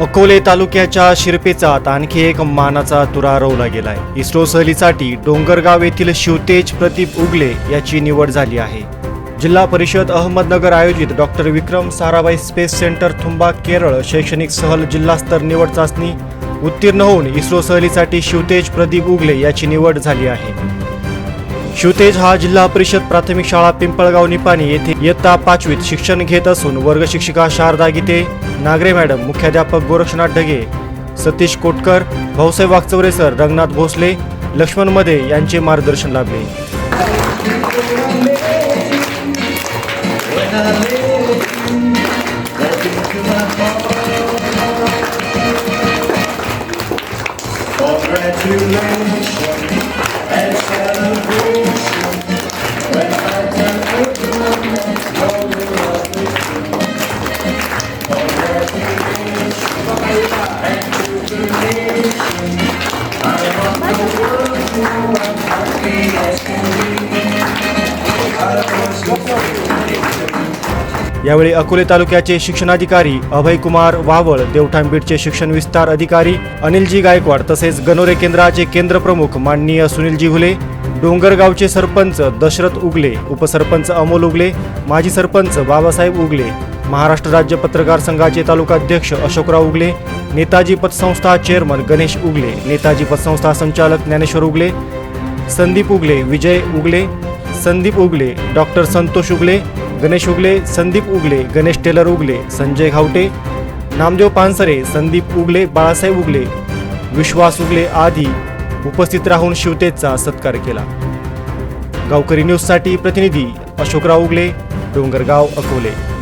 अकोले तालुक्याच्या शिरपेचात आणखी एक मानाचा तुरा रोवला गेलाय. इस्रो सहलीसाठी डोंगरगाव येथील शिवतेज प्रदीप उगले याची निवड झाली आहे. जिल्हा परिषद अहमदनगर आयोजित doctor Vikram Sarabhai space centre Thumba Kerala शैक्षणिक सहल जिल्हास्तर निवड चाचणी उत्तीर्ण होऊन इस्रो सहलीसाठी शिवतेज प्रदीप उगले याची निवड झाली आहे. शिवतेज हा जिल्हा परिषद प्राथमिक शाळा पिंपळगाव निपाणी येथे इयत्ता पाचवीत शिक्षण घेत असून वर्ग शिक्षिका शारदा गीते नागरे मॅडम मुख्याध्यापक गोरक्षनाथ ढगे सतीश कोटकर भाऊसाहेब वागचौरे सर रंगनाथ भोसले लक्ष्मण मधे यांचे मार्गदर्शन लाभले. यावेळी अकोले तालुक्याचे शिक्षणाधिकारी अभय कुमार वावळ देवठांबीडचे शिक्षण विस्तार अधिकारी अनिलजी गायकवाड तसेच गणोरे केंद्राचे केंद्र प्रमुख माननीय सुनीलजी घुले डोंगरगावचे सरपंच दशरथ उगले उपसरपंच अमोल उगले माजी सरपंच बाबासाहेब उगले महाराष्ट्र राज्य पत्रकार संघाचे तालुकाध्यक्ष अशोकराव उगले नेताजी पतसंस्था चेअरमन गणेश उगले नेताजी पतसंस्था संचालक ज्ञानेश्वर उगले संदीप उगले विजय उगले संदीप उगले डॉक्टर संतोष उगले गणेश उगले संदीप उगले गणेश टेलर उगले संजय घावटे नामदेव पानसरे संदीप उगले बाळासाहेब उगले विश्वास उगले आदी उपस्थित राहून शिवतेचा सत्कार केला. गावकरी न्यूजसाठी प्रतिनिधी अशोकराव उगले डोंगरगाव अकोले.